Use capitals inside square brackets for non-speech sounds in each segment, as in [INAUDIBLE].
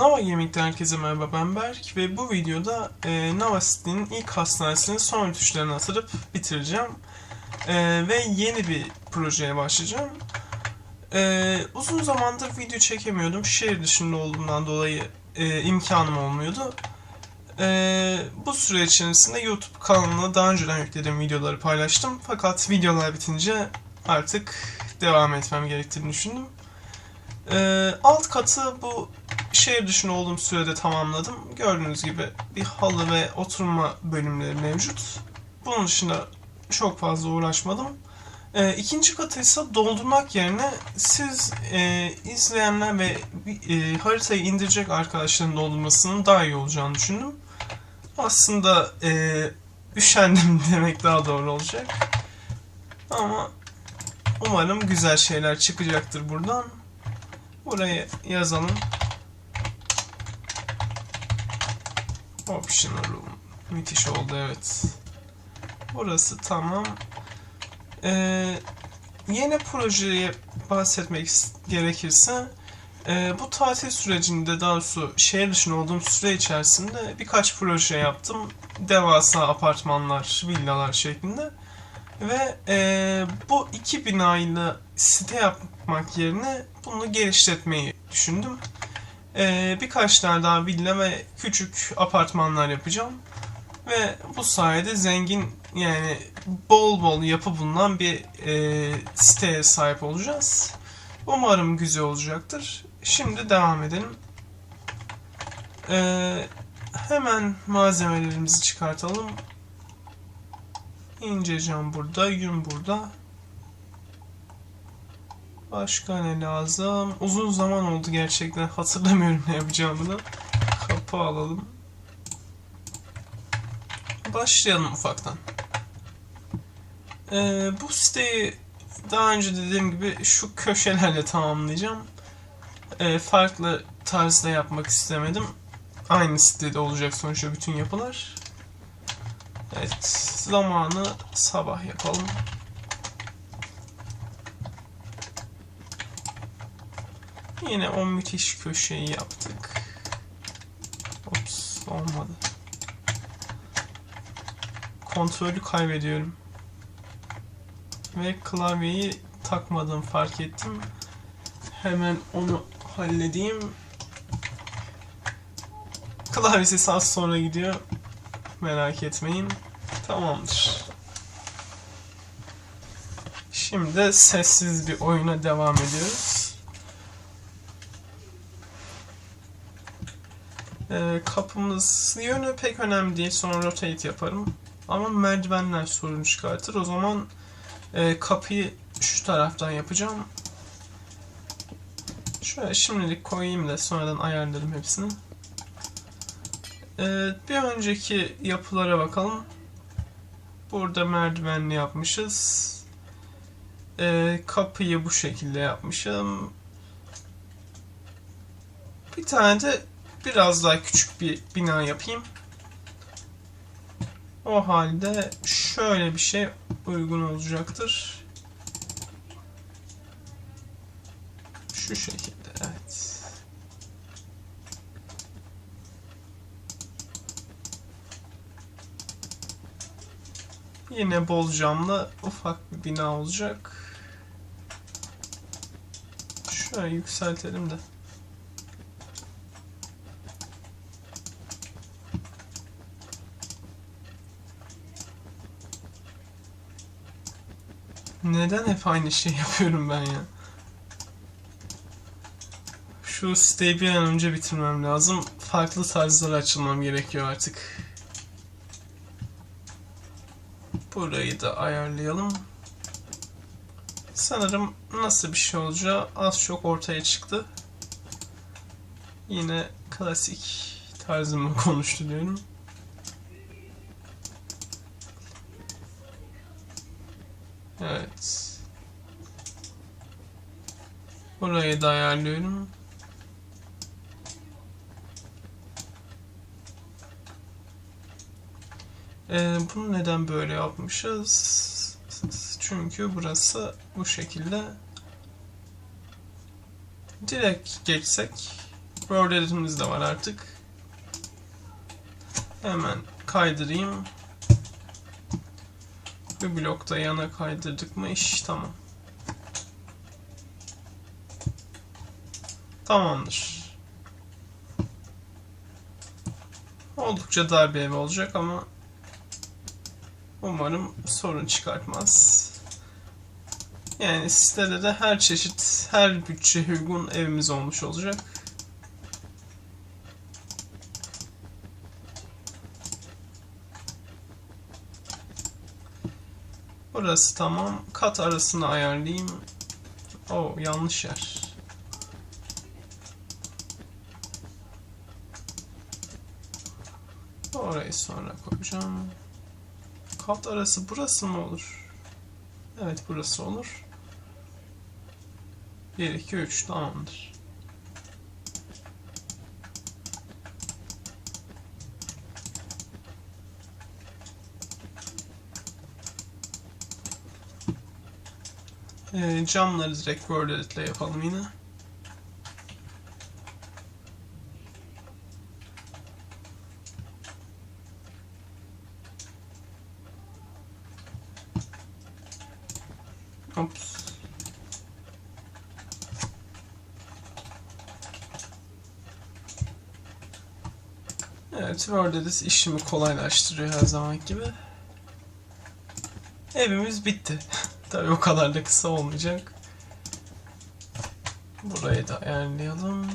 Nova Gaming'den herkese merhaba ben Berk ve bu videoda e, Nova City'nin ilk hastanesinin son tuşlarını atırıp bitireceğim. E, ve yeni bir projeye başlayacağım. E, uzun zamandır video çekemiyordum. Şehir dışında olduğumdan dolayı e, imkanım olmuyordu. E, bu süre içerisinde YouTube kanalına daha önceden yüklediğim videoları paylaştım. Fakat videolar bitince artık devam etmem gerektiğini düşündüm. E, alt katı bu şehir dışında olduğum sürede tamamladım. Gördüğünüz gibi bir halı ve oturma bölümleri mevcut. Bunun dışında çok fazla uğraşmadım. E, ikinci katı ise doldurmak yerine siz e, izleyenler ve e, haritayı indirecek arkadaşların doldurmasının daha iyi olacağını düşündüm. Aslında e, üşendim [LAUGHS] demek daha doğru olacak. Ama umarım güzel şeyler çıkacaktır buradan. Buraya yazalım. Optional room. Müthiş oldu evet. Burası tamam. Ee, yeni projeye bahsetmek gerekirse e, bu tatil sürecinde daha doğrusu şehir dışında olduğum süre içerisinde birkaç proje yaptım. Devasa apartmanlar, villalar şeklinde. Ve e, bu iki binayla site yapmak yerine bunu genişletmeyi düşündüm. Ee, birkaç tane daha villa ve küçük apartmanlar yapacağım. Ve bu sayede zengin yani bol bol yapı bulunan bir e, siteye sahip olacağız. Umarım güzel olacaktır. Şimdi devam edelim. Ee, hemen malzemelerimizi çıkartalım. İnce cam burada, yün burada. Başka ne lazım? Uzun zaman oldu gerçekten. Hatırlamıyorum ne yapacağımı da. Kapı alalım. Başlayalım ufaktan. Ee, bu siteyi daha önce dediğim gibi şu köşelerle tamamlayacağım. Ee, farklı tarzda yapmak istemedim. Aynı sitede olacak sonuçta bütün yapılar. Evet, zamanı sabah yapalım. Yine o müthiş köşeyi yaptık. Ops olmadı. Kontrolü kaybediyorum. Ve klavyeyi takmadım fark ettim. Hemen onu halledeyim. Klavyesi sağ sonra gidiyor. Merak etmeyin. Tamamdır. Şimdi sessiz bir oyuna devam ediyoruz. Ee, kapımız yönü pek önemli değil. Sonra rotate yaparım. Ama merdivenler sorun çıkartır. O zaman e, kapıyı şu taraftan yapacağım. Şöyle şimdilik koyayım da sonradan ayarlarım hepsini. Ee, bir önceki yapılara bakalım. Burada merdivenli yapmışız. Ee, kapıyı bu şekilde yapmışım. Bir tane de biraz daha küçük bir bina yapayım. O halde şöyle bir şey uygun olacaktır. Şu şekilde evet. Yine bol camlı ufak bir bina olacak. Şöyle yükseltelim de. Neden hep aynı şey [LAUGHS] yapıyorum ben ya? Şu siteyi bir an önce bitirmem lazım. Farklı tarzlara açılmam gerekiyor artık. Burayı da ayarlayalım. Sanırım nasıl bir şey olacağı az çok ortaya çıktı. Yine klasik tarzımı [LAUGHS] konuştu diyorum. Evet. Burayı da ayarlıyorum. Ee, bunu neden böyle yapmışız? Çünkü burası bu şekilde. Direkt geçsek Word editimiz de var artık. Hemen kaydırayım. Bir blokta yana kaydırdık mı iş tamam. Tamamdır. Oldukça dar bir ev olacak ama umarım sorun çıkartmaz. Yani sitede de her çeşit, her bütçe uygun evimiz olmuş olacak. Burası tamam. Kat arasını ayarlayayım. Oo yanlış yer. Orayı sonra koyacağım. Kat arası burası mı olur? Evet burası olur. 1, 2, 3 tamamdır. Ee, camları direkt Word Edit'le yapalım yine. Ops. Evet, Word Edit işimi kolaylaştırıyor her zaman gibi. Evimiz bitti. [LAUGHS] Tabii o kadar da kısa olmayacak. Burayı da ayarlayalım.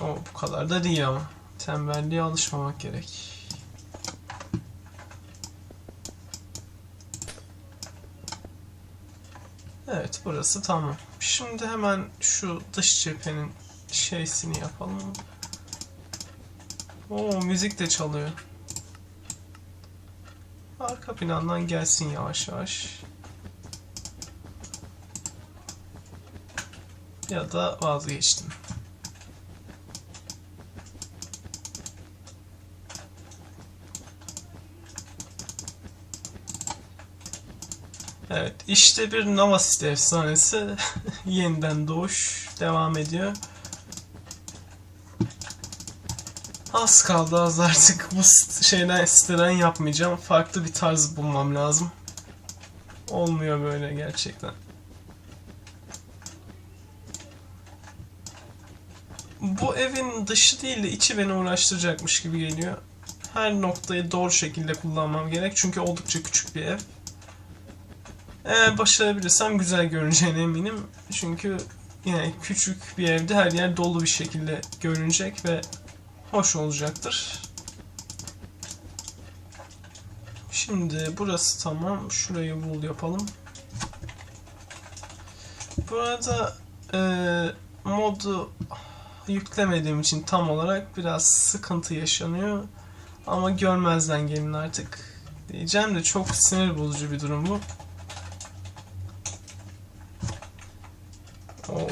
O bu kadar da değil ama. Tembelliğe alışmamak gerek. Evet burası tamam. Şimdi hemen şu dış cephenin şeysini yapalım. Oo müzik de çalıyor. Arka plandan gelsin yavaş yavaş. Ya da vazgeçtim. Evet, işte bir Nova City efsanesi [LAUGHS] yeniden doğuş devam ediyor. Az kaldı az artık bu şeyden siteden yapmayacağım. Farklı bir tarz bulmam lazım. Olmuyor böyle gerçekten. Bu evin dışı değil de içi beni uğraştıracakmış gibi geliyor. Her noktayı doğru şekilde kullanmam gerek çünkü oldukça küçük bir ev. Eğer başarabilirsem güzel görüneceğine eminim. Çünkü yine küçük bir evde her yer dolu bir şekilde görünecek ve hoş olacaktır. Şimdi burası tamam. Şurayı wool yapalım. Bu arada e, modu yüklemediğim için tam olarak biraz sıkıntı yaşanıyor. Ama görmezden gelin artık. Diyeceğim de çok sinir bozucu bir durum bu. Oo.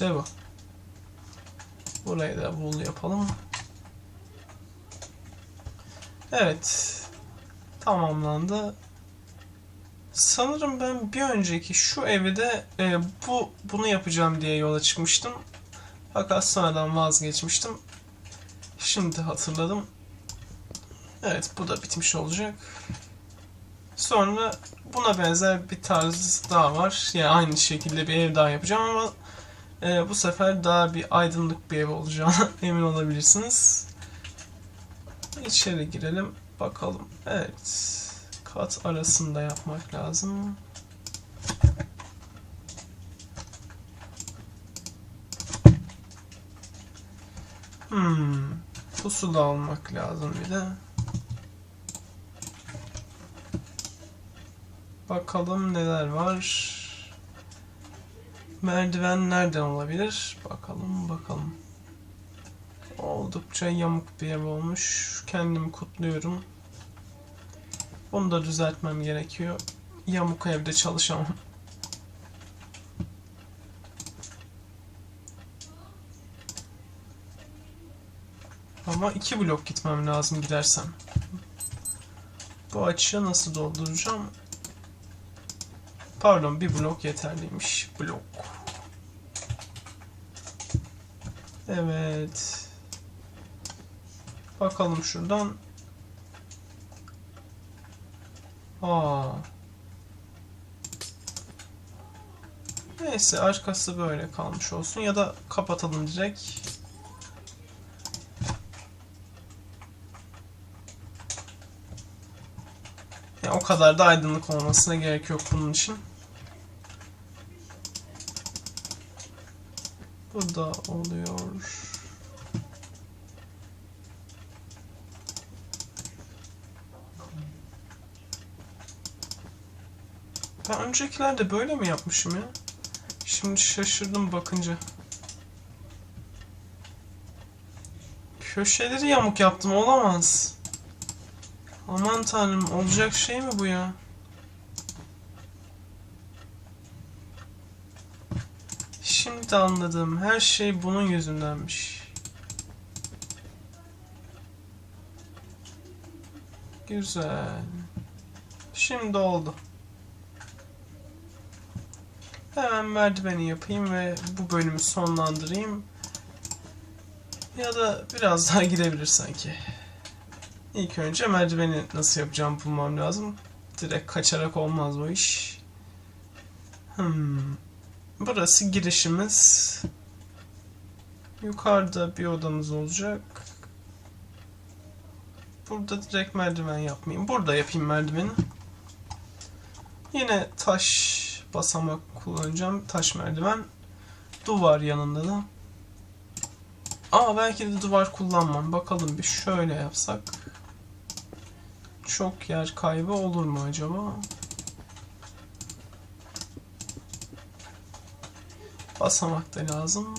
İşte bu. Burayı da wool yapalım. Evet. Tamamlandı. Sanırım ben bir önceki şu evde e, bu bunu yapacağım diye yola çıkmıştım. Fakat sonradan vazgeçmiştim. Şimdi hatırladım. Evet bu da bitmiş olacak. Sonra buna benzer bir tarz daha var. Yani aynı şekilde bir ev daha yapacağım ama e, bu sefer daha bir aydınlık bir ev olacağına [LAUGHS] emin olabilirsiniz. İçeri girelim bakalım. Evet. Kat arasında yapmak lazım. Hmm. Pusula almak lazım bir de. Bakalım neler var. Merdiven nereden olabilir? Bakalım bakalım. Oldukça yamuk bir ev olmuş. Kendimi kutluyorum. Bunu da düzeltmem gerekiyor. Yamuk evde çalışamam. Ama iki blok gitmem lazım gidersem. Bu açığı nasıl dolduracağım? Pardon bir blok yeterliymiş. Blok. Evet. Bakalım şuradan. Aa. Neyse arkası böyle kalmış olsun ya da kapatalım direkt. Ya o kadar da aydınlık olmasına gerek yok bunun için. Bu da oluyor. Ben öncekilerde böyle mi yapmışım ya? Şimdi şaşırdım bakınca. Köşeleri yamuk yaptım olamaz. Aman tanrım olacak şey mi bu ya? Şimdi anladım. Her şey bunun yüzündenmiş. Güzel. Şimdi oldu. Hemen merdiveni yapayım ve bu bölümü sonlandırayım. Ya da biraz daha gidebilir sanki. İlk önce merdiveni nasıl yapacağım bulmam lazım. Direkt kaçarak olmaz bu iş. Hmm. Burası girişimiz. Yukarıda bir odamız olacak. Burada direkt merdiven yapmayayım. Burada yapayım merdiveni. Yine taş basamak kullanacağım. Taş merdiven. Duvar yanında da. Aa belki de duvar kullanmam. Bakalım bir şöyle yapsak. Çok yer kaybı olur mu acaba? Basamak da lazım.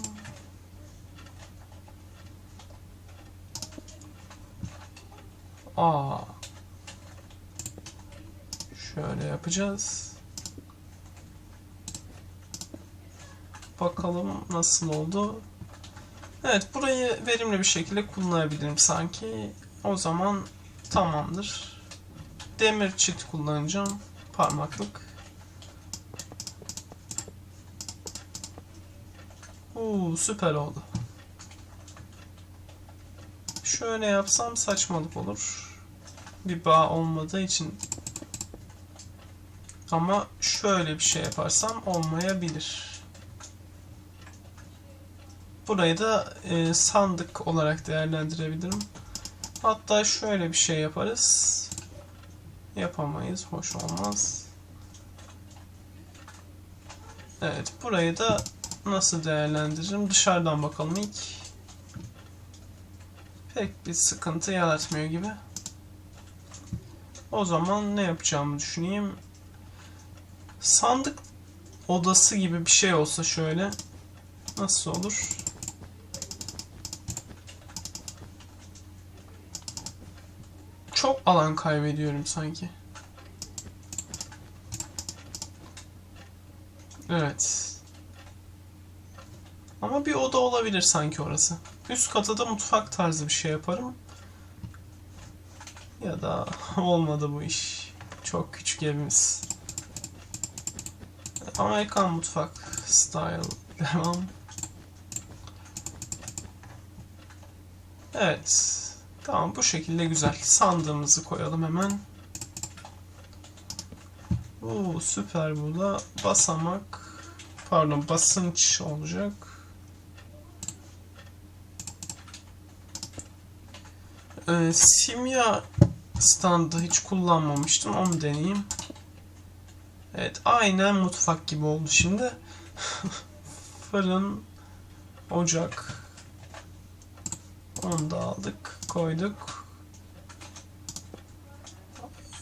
Aa. Şöyle yapacağız. Bakalım nasıl oldu. Evet burayı verimli bir şekilde kullanabilirim sanki. O zaman tamamdır. Demir çit kullanacağım. Parmaklık. Uuu süper oldu. Şöyle yapsam saçmalık olur. Bir bağ olmadığı için. Ama şöyle bir şey yaparsam olmayabilir. Burayı da e, sandık olarak değerlendirebilirim. Hatta şöyle bir şey yaparız. Yapamayız. Hoş olmaz. Evet. Burayı da nasıl değerlendiririm? Dışarıdan bakalım ilk. Pek bir sıkıntı yaratmıyor gibi. O zaman ne yapacağımı düşüneyim. Sandık odası gibi bir şey olsa şöyle. Nasıl olur? Çok alan kaybediyorum sanki. Evet. Ama bir oda olabilir sanki orası. Üst kata da mutfak tarzı bir şey yaparım. Ya da [LAUGHS] olmadı bu iş. Çok küçük evimiz. Amerikan mutfak style [LAUGHS] devam. Evet. Tamam bu şekilde güzel. Sandığımızı koyalım hemen. Oo süper bu da basamak pardon basınç olacak. Ee, simya standı hiç kullanmamıştım. Onu deneyeyim. Evet aynen mutfak gibi oldu şimdi. [LAUGHS] Fırın, ocak. Onu da aldık, koyduk.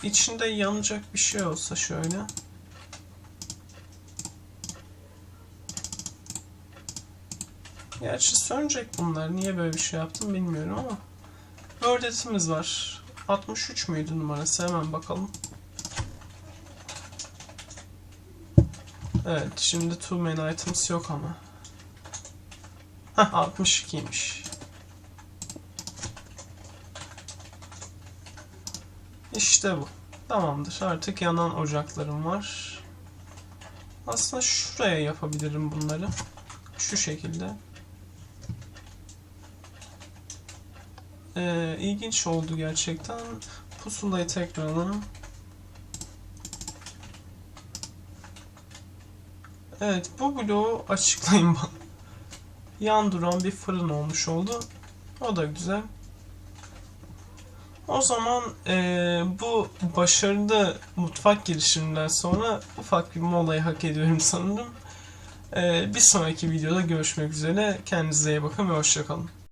İçinde yanacak bir şey olsa şöyle. Gerçi sönecek bunlar. Niye böyle bir şey yaptım bilmiyorum ama. Editimiz var. 63 müydü numarası? Hemen bakalım. Evet, şimdi too many items yok ama. Heh, 62'ymiş. İşte bu. Tamamdır. Artık yanan ocaklarım var. Aslında şuraya yapabilirim bunları. Şu şekilde. Ee, ilginç oldu gerçekten. Pusulayı tekrar alalım. Evet bu bloğu açıklayın bana. Yan duran bir fırın olmuş oldu. O da güzel. O zaman eee, bu başarılı mutfak girişiminden sonra ufak bir molayı hak ediyorum sanırım. Eee, bir sonraki videoda görüşmek üzere. Kendinize iyi bakın ve hoşçakalın.